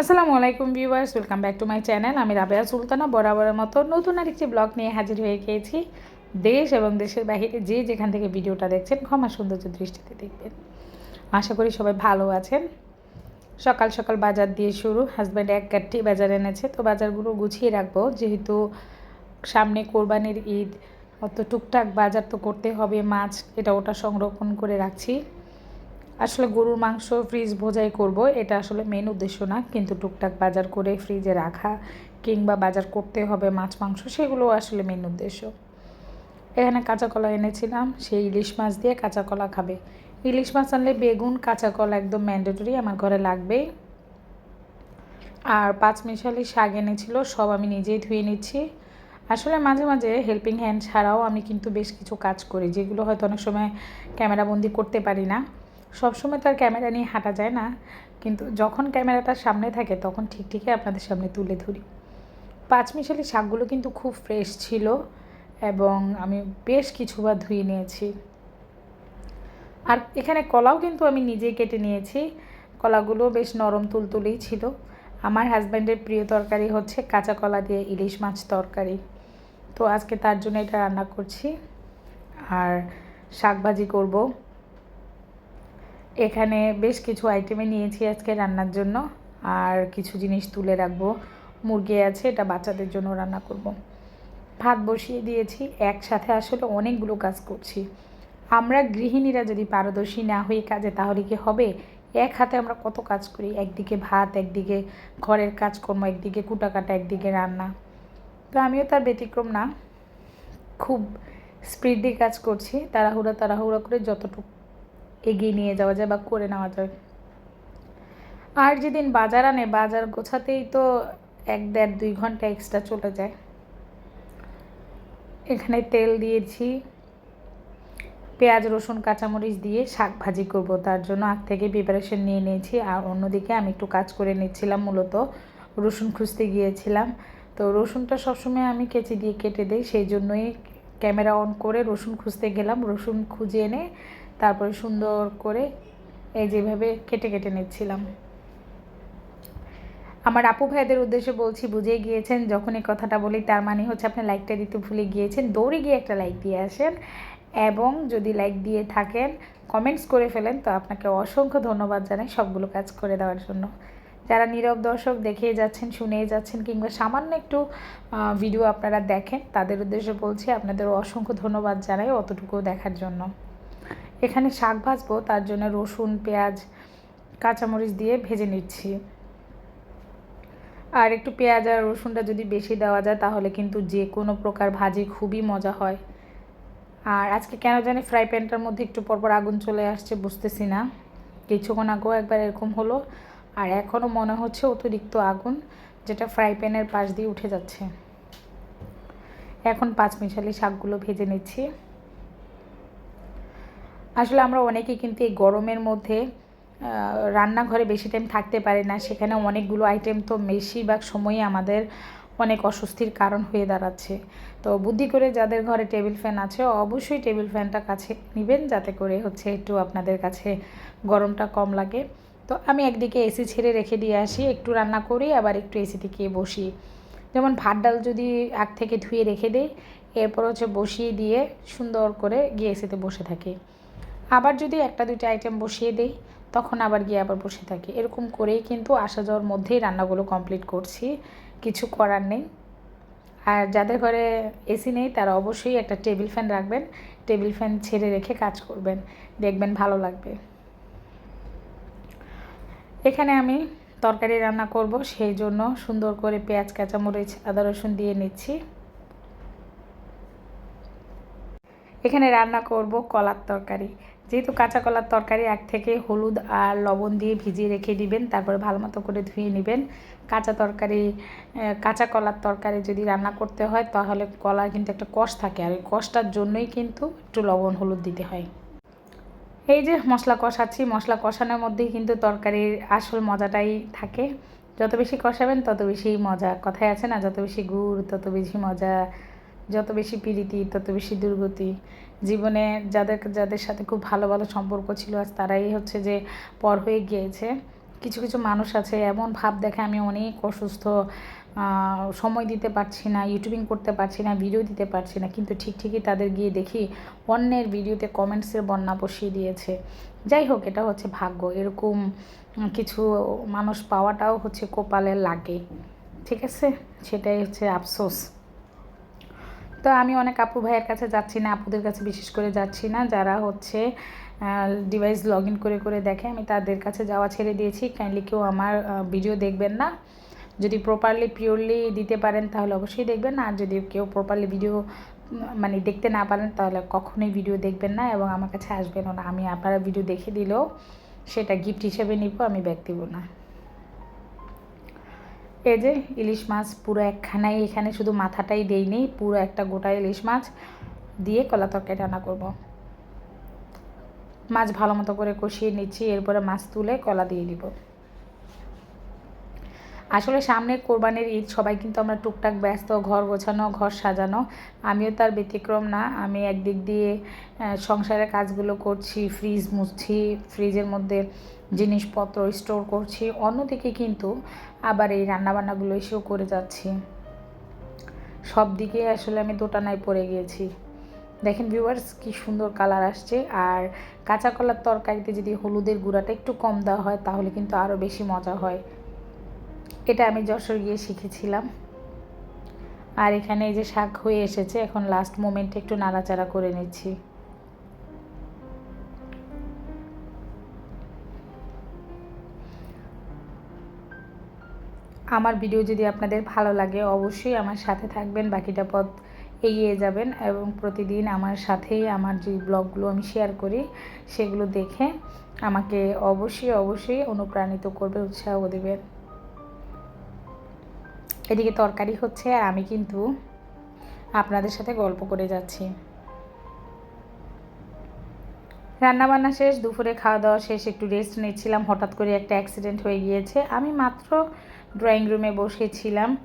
আসসালামু আলাইকুম viewers, welcome back to my channel. আমি রাবেয়া সুলতানা, বরাবরের মতো নতুন আরেকটি ব্লগ নিয়ে হাজির হয়ে গিয়েছি। দেশ এবং দেশের বাহিরে যে যেখান থেকে ভিডিওটা দেখছেন, ক্ষমা সৌন্দর্য দৃষ্টিতে দেখবেন। আশা করি সবাই ভালো আছেন। সকাল সকাল বাজার দিয়ে শুরু। হাজব্যান্ড এক গাঠি বাজার এনেছে, তো বাজারগুলো গুছিয়ে রাখব। যেহেতু সামনে কোরবানির ঈদ, অত টুকটাক বাজার তো করতে হবে মাছ, এটা ওটা সংরক্ষণ করে রাখছি। আসলে গরুর মাংস ফ্রিজ বোঝাই করব, এটা আসলে মেন উদ্দেশ্য না, কিন্তু টুকটাক বাজার করে ফ্রিজে রাখা কিংবা বাজার করতে হবে মাছ, মাংস, সেগুলো আসলে মেন উদ্দেশ্য। এখানে কাঁচা কলা এনেছিলাম, সেই ইলিশ মাছ দিয়ে কাঁচা কলা খাবে। ইলিশ মাছ আনলে বেগুন, কাঁচা কলা একদম ম্যান্ডেটরি আমার ঘরে লাগবেই আর পাঁচ মিশালি শাক এনেছিল, সব আমি নিজেই ধুয়ে নিচ্ছি। আসলে মাঝে মাঝে হেল্পিং হ্যান্ড ছাড়াও আমি কিন্তু বেশ কিছু কাজ করি, যেগুলো হয়তো অনেক সময় ক্যামেরাবন্দি করতে পারি না। সবসময় তো আর ক্যামেরা নিয়ে হাঁটা যায় না। কিন্তু যখন ক্যামেরাটা সামনে থাকে, তখন ঠিক ঠিকই আপনাদের সামনে তুলে ধরি। পাঁচমিশালি শাকগুলো কিন্তু খুব ফ্রেশ ছিল এবং আমি বেশ কিছুবার ধুয়ে নিয়েছি। আর এখানে কলাও কিন্তু আমি নিজেই কেটে নিয়েছি। কলাগুলো বেশ নরম তুলতুলেই ছিল। আমার হাজব্যান্ডের প্রিয় তরকারি হচ্ছে কাঁচা কলা দিয়ে ইলিশ মাছ তরকারি। তো আজকে তার জন্য এটা রান্না করছি। আর শাক ভাজি করব। এখানে বেশ কিছু আইটেমে নিয়েছি আজকে রান্নার জন্য। আর কিছু জিনিস তুলে রাখব। মুরগি আছে, এটা বাচ্চাদের জন্য রান্না করব। ভাত বসিয়ে দিয়েছি, একসাথে আসলে অনেকগুলো কাজ করছি। আমরা গৃহিণীরা যদি পারদর্শী না হই কাজে, তাহলে কি হবে? এক হাতে আমরা কত কাজ করি? একদিকে ভাত, একদিকে ঘরের কাজকর্ম, একদিকে কুটাকাটা, একদিকে রান্না। তো আমিও তার ব্যতিক্রম না। খুব স্পিডে কাজ করছি, তাড়াহুড়া তাড়াহুড়া করে যতটুকু এগিয়ে নিয়ে যাওয়া যায় বা করে নেওয়া যায়। আর যেদিন বাজার আনে, বাজার গোছাতেই তো এক দেড় দুই ঘণ্টা এক্সট্রা চলে যায়। এখানে তেল দিয়েছি, পেঁয়াজ, রসুন, কাঁচামরিচ দিয়ে শাক ভাজি করব। তার জন্য আগ থেকে প্রিপারেশন নিয়ে নিয়েছি। আর অন্যদিকে আমি একটু কাজ করে নিচ্ছিলাম মূলত। রসুন খুঁজতে গিয়েছিলাম। তো রসুনটা সবসময় আমি কেচি দিয়ে কেটে দিই, সেই জন্যই ক্যামেরা অন করে রসুন খুঁজতে গেলাম। রসুন খুঁজে এনে তারপরে সুন্দর করে এই যেভাবে কেটে কেটে নিচ্ছিলাম। আমার আপু ভাইদের উদ্দেশ্যে বলছি বুঝে গিয়েছেন, যখন এই কথাটা বলি, তার মানে হচ্ছে আপনি লাইকটা দিতে ভুলে গিয়েছেন। দৌড়ে গিয়ে একটা লাইক দিয়ে আসেন এবং যদি লাইক দিয়ে থাকেন কমেন্টস করে ফেলেন, তো আপনাকে অসংখ্য ধন্যবাদ জানাই সবগুলো কাজ করে দেওয়ার জন্য। যারা নীরব দর্শক দেখে যাচ্ছেন, শুনেই যাচ্ছেন, কিংবা সামান্য একটু ভিডিও আপনারা দেখেন, তাদের উদ্দেশ্যে বলছি আপনাদের অসংখ্য ধন্যবাদ জানাই অতটুকু দেখার জন্য। এখানে শাক ভাজবো, তার জন্য রসুন, পেঁয়াজ, কাঁচামরিচ দিয়ে ভেজে নিচ্ছি। আর একটু পেঁয়াজ আর রসুনটা যদি বেশি দেওয়া যায়, তাহলে কিন্তু যে কোনো প্রকার ভাজি খুবই মজা হয়। আর আজকে কেন জানি ফ্রাই প্যানটার মধ্যে একটু পরপর আগুন চলে আসছে, বুঝতেছি না। কিছুক্ষণ আগেও একবার এরকম হলো, আর এখনও মনে হচ্ছে অতিরিক্ত আগুন, যেটা ফ্রাই প্যানের পাশ দিয়ে উঠে যাচ্ছে। এখন পাঁচ মিশালি শাকগুলো ভেজে নিচ্ছি। আসলে আমরা অনেকে কিন্তু এই গরমের মধ্যে রান্নাঘরে বেশি টাইম থাকতে পারে না। সেখানে অনেকগুলো আইটেম তো বেশিরভাগ সময়ই আমাদের অনেক অস্বস্তির কারণ হয়ে দাঁড়াচ্ছে। তো বুদ্ধি করে যাদের ঘরে টেবিল ফ্যান আছে, অবশ্যই টেবিল ফ্যানটা কাছে নেবেন যাতে করে হচ্ছে একটু আপনাদের কাছে গরমটা কম লাগে। তো আমি একদিকে এসি ছেড়ে রেখে দিয়ে আসি, একটু রান্না করি, আবার একটু এসি থেকে বসি। যেমন ভাত ডাল যদি আগ থেকে ধুয়ে রেখে দিই, এরপর হচ্ছে বসিয়ে দিয়ে সুন্দর করে গিয়ে এসিতে বসে থাকি। আবার যদি একটা, দুইটা আইটেম বসিয়ে দিই, তখন আবার গিয়ে আবার বসে থাকি। এরকম করেই কিন্তু আসা যাওয়ার মধ্যেই রান্নাগুলো কমপ্লিট করছি। কিছু করার নেই। আর যাদের ঘরে এসি নেই, তারা অবশ্যই একটা টেবিল ফ্যান রাখবেন। টেবিল ফ্যান ছেড়ে রেখে কাজ করবেন। দেখবেন ভালো লাগবে। এখানে আমি তরকারি রান্না করব, সেই জন্য সুন্দর করে পেঁয়াজ, কাঁচামরিচ, আদা, রসুন দিয়ে নিচ্ছি। এখানে রান্না করব কলার তরকারি। যেহেতু কাঁচা কলার তরকারি এক থেকে হলুদ আর লবণ দিয়ে ভিজিয়ে রেখে দিবেন, তারপরে ভালো মতো করে ধুয়ে নেবেন। কাঁচা তরকারি কাঁচা কলার তরকারি যদি রান্না করতে হয়, তাহলে কলার কিন্তু একটা কষ থাকে, আর ওই কষটার জন্যই কিন্তু একটু লবণ হলুদ দিতে হয়। এই যে মশলা কষাচ্ছি, মশলা কষানোর মধ্যেই কিন্তু তরকারির আসল মজাটাই থাকে। যত বেশি কষাবেন, তত বেশি মজা, কথায় আছে না, যত বেশি গুড়, তত বেশি মজা। যত বেশি পীড়িতি তত বেশি দুর্গতি। জীবনে যাদের যাদের সাথে খুব ভালো ভালো সম্পর্ক ছিল, আজ তারাই হচ্ছে যে পর হয়ে গিয়েছে। কিছু কিছু মানুষ আছে, এমন ভাব দেখে আমি অনেক অসুস্থ সময় দিতে পারছি না ইউটিউবিং করতে পারছি না ভিডিও দিতে পারছি না, কিন্তু ঠিক ঠিকই তাদের গিয়ে দেখি, অন্যের ভিডিওতে কমেন্টসের বন্যা বসিয়ে দিয়েছে। যাই হোক, এটা হচ্ছে ভাগ্য, এরকম কিছু মানুষ পাওয়াটাও হচ্ছে কপালে লাগে। ঠিক আছে? সেটাই হচ্ছে আফসোস। তো আমি অনেক আপু ভাইয়ের কাছে যাচ্ছি না, আপুদের কাছে বিশেষ করে যাচ্ছি না। যারা হচ্ছে ডিভাইস লগ ইন করে করে দেখে, আমি তাদের কাছে যাওয়া ছেড়ে দিয়েছি। কাইন্ডলি কেউ আমার ভিডিও দেখবেন না। যদি প্রপারলি পিওরলি দিতে পারেন, তাহলে অবশ্যই দেখবেন। আর যদি কেউ প্রপারলি ভিডিও মানে দেখতে না পারেন, তাহলে কখনোই ভিডিও দেখবেন না এবং আমার কাছে আসবেনও না। আমি আপনারা ভিডিও দেখে দিলেও সেটা গিফট হিসেবে নিব, আমি ব্যাগ দিব না। এই যে ইলিশ মাছ পুরো একখানাই, এখানে শুধু মাথাটাই দেই নেই, পুরো একটা গোটা ইলিশ মাছ দিয়ে কলা তরকারি রান্না করব। মাছ ভালো মতো করে কষিয়ে নিচ্ছি, এরপরে মাছ তুলে কলা দিয়ে দিব। আসলে সামনে কোরবানির ঈদ, সবাই কিন্তু আমরা টুকটাক ব্যস্ত, ঘর গোছানো, ঘর সাজানো। আমিও তার ব্যতিক্রম না, আমি একদিক দিয়ে সংসারের কাজগুলো করছি ফ্রিজ মুছছি ফ্রিজের মধ্যে জিনিসপত্র স্টোর করছি। অন্যদিকে কিন্তু আবার এই রান্নাবান্নাগুলো এসেও করে যাচ্ছি। সব দিকে আসলে আমি দোটানায় পড়ে গিয়েছি। দেখেন ভিউয়ার্স কি সুন্দর কালার আসছে। আর কাঁচা কলার তরকারিতে যদি হলুদের গুঁড়াটা একটু কম দেওয়া হয়, তাহলে কিন্তু আরও বেশি মজা হয়। এটা আমি যশোর গিয়ে শিখেছিলাম। আর এখানে এই যে শাক হয়ে এসেছে, এখন লাস্ট মোমেন্টে একটু নাড়াচাড়া করে নিচ্ছি। আমার ভিডিও যদি আপনাদের ভালো লাগে, অবশ্যই আমার সাথে থাকবেন, বাকিটা পথ এগিয়ে যাবেন এবং প্রতিদিন আমার সাথেই আমার যে ব্লগগুলো আমি শেয়ার করি, সেগুলো দেখে আমাকে অবশ্যই অবশ্যই অনুপ্রাণিত করবে, উৎসাহ দেবেন এদিকে তরকারি হচ্ছে আর আমি কিন্তু আপনাদের সাথে গল্প করে যাচ্ছি। রান্নাবান্না শেষ, দুপুরে খাওয়া দাওয়া শেষ, একটু রেস্ট নিচ্ছিলাম। হঠাৎ করে একটা অ্যাক্সিডেন্ট হয়ে গিয়েছে। আমি মাত্র ড্রয়িং রুমে বসেছিলাম।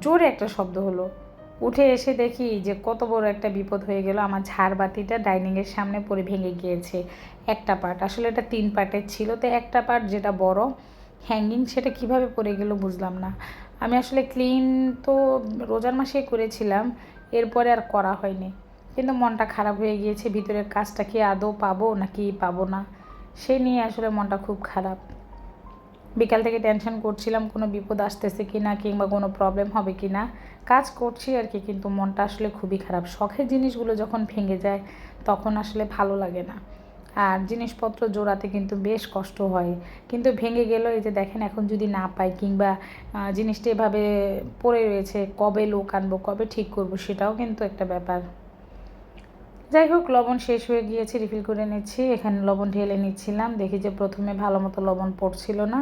জোরে একটা শব্দ হলো। উঠে এসে দেখি যে কত বড় একটা বিপদ হয়ে গেল। আমার ঝাড়বাতিটা ডাইনিংয়ের সামনে পড়ে ভেঙে গিয়েছে। একটা পার্ট আসলে এটা তিন পার্টের ছিল। তো একটা পার্ট যেটা বড় হ্যাঙ্গিং সেটা কীভাবে পড়ে গেল বুঝলাম না। আমি আসলে ক্লিন তো রোজার মাসেই করেছিলাম। এরপরে আর করা হয়নি। কিন্তু মনটা খারাপ হয়ে গিয়েছে, ভিতরের কাজটা কি আদৌ পাবো নাকি পাবো না? সে নিয়ে আসলে মনটা খুব খারাপ। বিকাল থেকে টেনশন করছিলাম, কোনো বিপদ আসতেছে কি না কিংবা কোনো প্রবলেম হবে কি না কাজ করছি আর কি, কিন্তু মনটা আসলে খুবই খারাপ। শখের জিনিসগুলো যখন ভেঙে যায়, তখন আসলে ভালো লাগে না। আর জিনিসপত্র জোড়াতে কিন্তু বেশ কষ্ট হয়। কিন্তু ভেঙে গেল, এই যে দেখেন এখন যদি না পাই কিংবা জিনিসটা এভাবে পড়ে রয়েছে, কবে লোক আনব, কবে ঠিক করব, সেটাও কিন্তু একটা ব্যাপার। যাই হোক, লবণ শেষ হয়ে গিয়েছে রিফিল করে নিচ্ছি। এখানে লবণ ঢেলে নিচ্ছিলাম, দেখি যে প্রথমে ভালো মতো লবণ পড়ছিল না।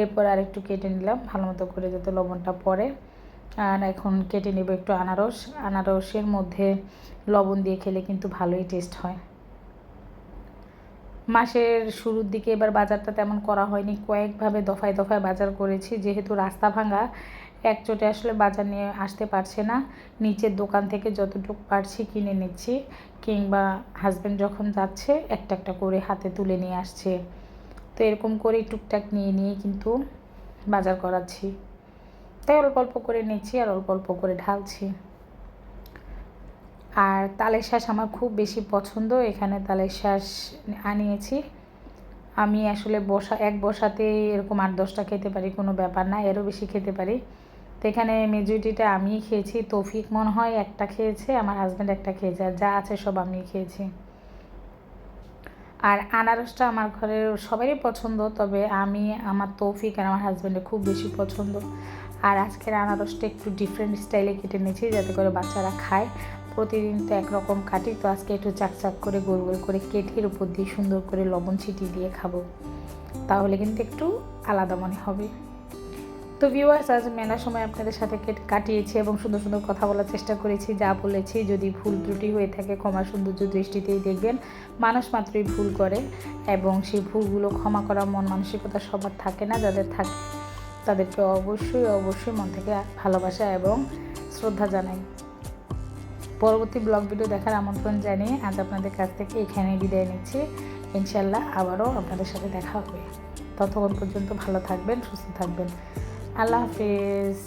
এরপর আরেকটু কেটে নিলাম, ভালো মতো করে যাতে লবণটা পড়ে। আর এখন কেটে নেব একটু আনারস। আনারসের মধ্যে লবণ দিয়ে খেলে কিন্তু ভালোই টেস্ট হয়। মাসের শুরুর দিকে এবার বাজারটা তেমন করা হয়নি, কয়েকভাবে দফায় দফায় বাজার করেছি, যেহেতু রাস্তা ভাঙা এক চোটে আসলে বাজার নিয়ে আসতে পারছে না। নিচের দোকান থেকে যতটুকু পারছি কিনে নিচ্ছি, কিংবা হাজব্যান্ড যখন যাচ্ছে, একটা একটা করে হাতে তুলে নিয়ে আসছে। তো এরকম করেই টুকটাক নিয়ে নিয়ে কিন্তু বাজার করাচ্ছি। তাই অল্প অল্প করে নিচ্ছি আর অল্প অল্প করে ঢালছি। আর তালের শাঁস আমার খুব বেশি পছন্দ, এখানে তালের শাঁস আনিয়েছি। আমি আসলে বসা, এক বসাতে এরকম আট দশটা খেতে পারি, কোনো ব্যাপার না, এরও বেশি খেতে পারি। এখানে মেজরিটিটা আমিই খেয়েছি, তৌফিক মনে হয় একটা খেয়েছে, আমার হাজব্যান্ড একটা খেয়েছে, আর যা আছে সব আমি খেয়েছি। আর আনারসটা আমার ঘরের সবারই পছন্দ, তবে আমি, আমার তৌফিক আর আমার হাজব্যান্ডের খুব বেশি পছন্দ। আর আজকের আনারসটা একটু ডিফারেন্ট স্টাইলে কেটে নিয়েছি, যাতে করে বাচ্চারা খায়। প্রতিদিন তো একরকম কাটি, তো আজকে একটু চাকচাক করে, গোল গোল করে কেটে উপর দিয়ে সুন্দর করে লবণ ছিটিয়ে দিয়ে খাব। তাহলে কিন্তু একটু আলাদা মনে হবে। তো ভিউয়ার্স আজ মেলার সময় আপনাদের সাথে কেটে কাটিয়েছি এবং সুন্দর সুন্দর কথা বলার চেষ্টা করেছি যা বলেছি। যদি ভুল ত্রুটি হয়ে থাকে ক্ষমা সৌন্দর্য দৃষ্টিতেই দেখবেন। মানুষ মাত্রই ভুল করে এবং সেই ভুলগুলো ক্ষমা করা মন মানসিকতা সবার থাকে না। যাদের থাকে তাদেরকে অবশ্যই অবশ্যই মন থেকে ভালোবাসা এবং শ্রদ্ধা জানাই। পরবর্তী ব্লগ ভিডিও দেখার আমন্ত্রণ জানিয়ে আজ আপনাদের কাছ থেকে এখানে বিদায় নিচ্ছি। ইনশাল্লাহ আবারও আপনাদের সাথে দেখা হবে। ততক্ষণ পর্যন্ত ভালো থাকবেন সুস্থ থাকবেন। আল্লাহ হাফিজ